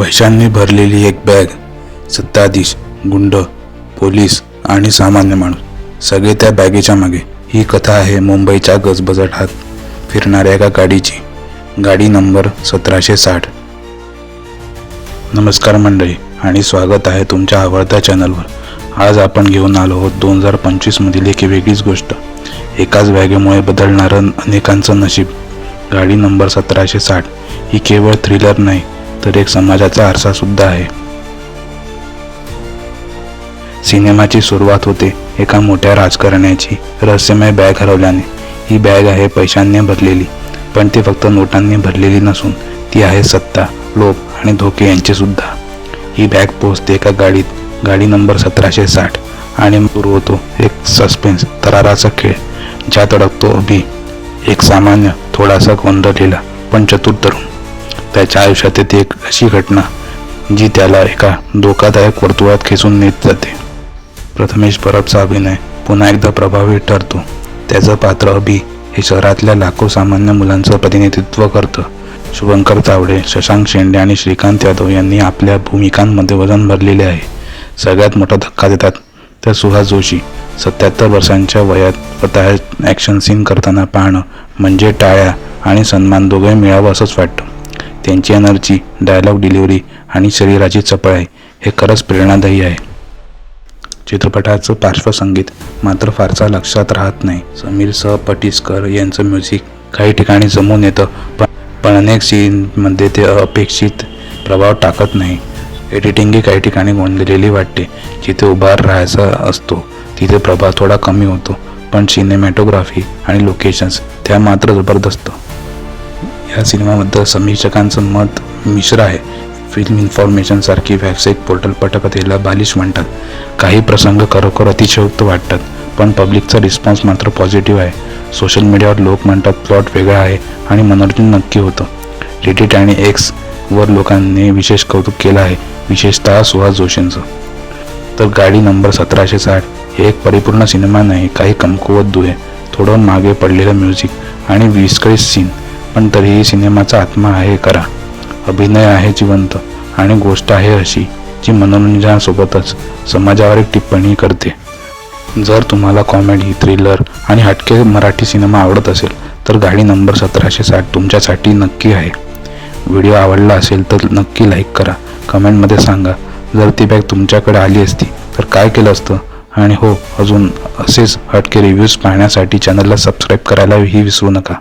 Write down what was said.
पैशांनी भरलेली एक बॅग सत्ताधीश गुंड पोलीस आणि सामान्य माणूस सगळे त्या बॅगेच्या मागे. ही कथा आहे मुंबईच्या गजबजाटात फिरणाऱ्या एका गाडीची. गाडी नंबर सतराशे साठ. नमस्कार मंडळी आणि स्वागत आहे तुमच्या आवडत्या चॅनलवर. आज आपण घेऊन आलो आहोत दोन हजार पंचवीसमधील एक वेगळीच गोष्ट. एकाच बॅगेमुळे बदलणारं अनेकांचं नशीब. गाडी नंबर सतराशे साठ ही केवळ थ्रिलर नाही तर एक समाजाचा आरसा सुद्धा आहे. सिनेमाची सुरुवात होते एका मोठ्या राजकारण्याची. रहस्यमय बॅग हरवल्याने. ही बॅग आहे पैशांनी भरलेली पण ती फक्त नोटांनी भरलेली नसून ती आहे सत्ता लोभ आणि धोके यांची सुद्धा. ही बॅग पोहोचते एका गाडीत गाडी नंबर सतराशे साठ आणि सुरू होतो एक सस्पेन्स तराराचा खेळ ज्यात अडकतो अभि एक सामान्य थोडासा गोंधळलेला पण चतुर तरुण. त्याच्या आयुष्यात येते एक अशी घटना जी त्याला एका धोकादायक वर्तुळात खेचून नेत जाते. प्रथमेश परबचा अभिनय पुन्हा एकदा प्रभावी ठरतो. त्याचं पात्र अभि हे शहरातल्या लाखो सामान्य मुलांचं प्रतिनिधित्व करतं. शुभंकर तावडे शशांक शेंडे आणि श्रीकांत यादव यांनी आपल्या भूमिकांमध्ये वजन भरलेले आहे. सगळ्यात मोठा धक्का देतात तर सुहास जोशी सत्याहत्तर वर्षांच्या वयात स्वतः ॲक्शन सीन करताना पाहणं म्हणजे टाळ्या आणि सन्मान दोघे मिळावं असंच वाटतं. त्यांची एनर्जी डायलॉग डिलिव्हरी आणि शरीराची चपळ आहे. हे खरंच प्रेरणादायी आहे. चित्रपटाचं पार्श्वसंगीत मात्र फारसा लक्षात राहत नाही. समीर सह पटिस्कर यांचं म्युझिक काही ठिकाणी जमून येतं पण पण अनेक सीनमध्ये ते अपेक्षित प्रभाव टाकत नाही. एडिटिंगही काही ठिकाणी गोंधलेली वाटते. जिथे उभार राहायचा असतो तिथे प्रभाव थोडा कमी होतो. पण सिनेमॅटोग्राफी आणि लोकेशन्स त्या मात्र जबरदस्त. या सिनेमाबद्दल समीक्षकांचं मत मिश्र आहे. फिल्म इन्फॉर्मेशनसारखी व्यावसायिक पोर्टल पटकथेला बालिश म्हणतात. काही प्रसंग खरोखर अतिशयोक्त वाटतात पण पब्लिकचा रिस्पॉन्स मात्र पॉझिटिव्ह आहे. सोशल मीडियावर लोक म्हणतात प्लॉट वेगळा आहे आणि मनोरंजन नक्की होतं. रेडिट आणि एक्स वर लोकांनी विशेष कौतुक केलं आहे विशेषतः सुहास जोशींचं. तर गाडी नंबर सतराशे साठ हे एक परिपूर्ण सिनेमा नाही काही कमकुवत दुहे थोडं मागे पडलेलं म्युझिक आणि विस्कळीत सीन पण तरीही सिनेमाचा आत्मा आहे करा. अभिनय आहे जिवंत आणि गोष्ट आहे अशी जी मनोरंजनासोबतच समाजावर एक टिप्पणी करते. जर तुम्हाला कॉमेडी थ्रिलर आणि हटके मराठी सिनेमा आवडत असेल तर गाडी नंबर सतराशे साठ तुमच्यासाठी नक्की आहे. व्हिडिओ आवडला असेल तर नक्की लाईक करा. कमेंटमध्ये सांगा जर ती बॅग तुमच्याकडे आली असती तर काय केलं असतं? आणि हो अजून असेच हटके रिव्ह्यूज पाहण्यासाठी चॅनलला सबस्क्राईब करायलाही विसरू नका.